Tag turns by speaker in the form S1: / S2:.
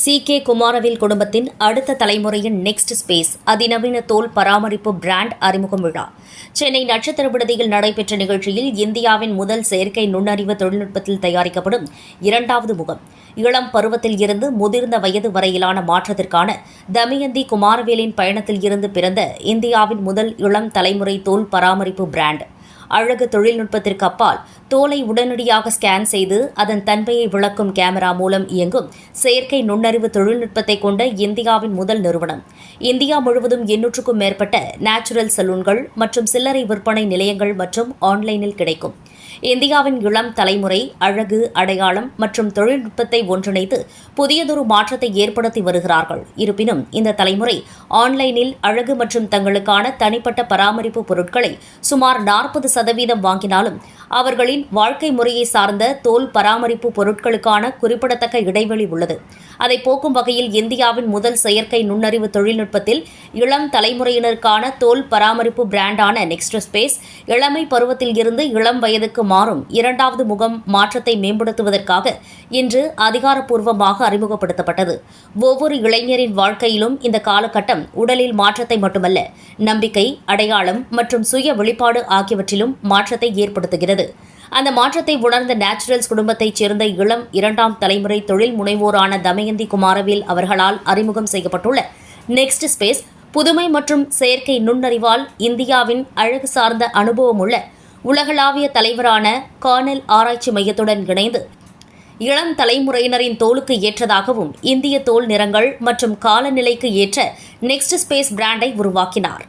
S1: C K Kumaravel குடும்பத்தின் அடுத்த தலைமுறையின் நெக்ஸ்ட் ஸ்பேஸ் அதிநவீன தோல் பராமரிப்பு பிராண்ட் அறிமுகம் விழா. சென்னை நட்சத்திர விடுதியில் நடைபெற்ற நிகழ்ச்சியில் இந்தியாவின் முதல் செயற்கை நுண்ணறிவு தொழில்நுட்பத்தில் தயாரிக்கப்படும் இரண்டாவது முகம். இளம் பருவத்தில் இருந்து முதிர்ந்த வயது வரையிலான மாற்றத்திற்கான தமயந்தி குமாரவேலின் பயணத்தில் இருந்து பிறந்த இந்தியாவின் முதல் இளம் தலைமுறை தோல் பராமரிப்பு பிராண்ட் அழகு தொழில்நுட்பத்திற்கு அப்பால் தோலை உடனடியாக ஸ்கேன் செய்து அதன் தன்மையை விளக்கும் கேமரா மூலம் இயங்கும் செயற்கை நுண்ணறிவு தொழில்நுட்பத்தை கொண்ட இந்தியாவின் முதல் நிறுவனம். இந்தியா முழுவதும் எண்ணூற்றுக்கும் மேற்பட்ட நேச்சுரல் சலூன்கள் மற்றும் சில்லறை விற்பனை நிலையங்கள் மற்றும் ஆன்லைனில் கிடைக்கும். இந்தியாவின் இளம் தலைமுறை அழகு அடையாளம் மற்றும் தொழில்நுட்பத்தை ஒன்றிணைத்து புதியதொரு மாற்றத்தை ஏற்படுத்தி வருகிறார்கள். இருப்பினும் இந்த தலைமுறை ஆன்லைனில் அழகு மற்றும் தங்களுக்கான தனிப்பட்ட பராமரிப்பு பொருட்களை சுமார் நாற்பது சதவீதம் வாங்கினாலும் அவர்களின் வாழ்க்கை முறையை சார்ந்த தோல் பராமரிப்பு பொருட்களுக்கான குறிப்பிடத்தக்க இடைவெளி உள்ளது. அதை போக்கும் வகையில் இந்தியாவின் முதல் செயற்கை நுண்ணறிவு தொழில்நுட்பத்தில் இளம் தலைமுறையினருக்கான தோல் பராமரிப்பு பிராண்டான நெக்ஸ்ட் ஸ்பேஸ் இளமை பருவத்தில் இருந்து இளம் வயதுக்கு மாறும். இரண்டாவது முகம் மாற்றத்தை மேம்படுத்துவதற்காக இன்று அதிகாரப்பூர்வமாக அறிமுகப்படுத்தப்பட்டது. ஒவ்வொரு இளைஞரின் வாழ்க்கையிலும் இந்த காலகட்டம் உடலில் மாற்றத்தை மட்டுமல்ல நம்பிக்கை அடையாளம் மற்றும் சுய வெளிப்பாடு ஆகியவற்றிலும் மாற்றத்தை ஏற்படுத்துகிறது. அந்த மாற்றத்தை உணர்ந்த நேச்சுரல்ஸ் குடும்பத்தைச் சேர்ந்த இளம் இரண்டாம் தலைமுறை தொழில் முனைவோரான தமயந்தி குமாரவேல் அவர்களால் அறிமுகம் செய்யப்பட்டுள்ள நெக்ஸ்ட் ஸ்பேஸ் புதுமை மற்றும் செயற்கை நுண்ணறிவால் இந்தியாவின் அழகு சார்ந்த அனுபவமுள்ள உலகளாவிய தலைவரான கானல் ஆராய்ச்சி மையத்துடன் இணைந்து இளம் தலைமுறையினரின் தோலுக்கு ஏற்றதாகவும் இந்திய தோல் நிறங்கள் மற்றும் காலநிலைக்கு ஏற்ற நெக்ஸ்ட் ஸ்பேஸ் பிராண்டை உருவாக்கினார்.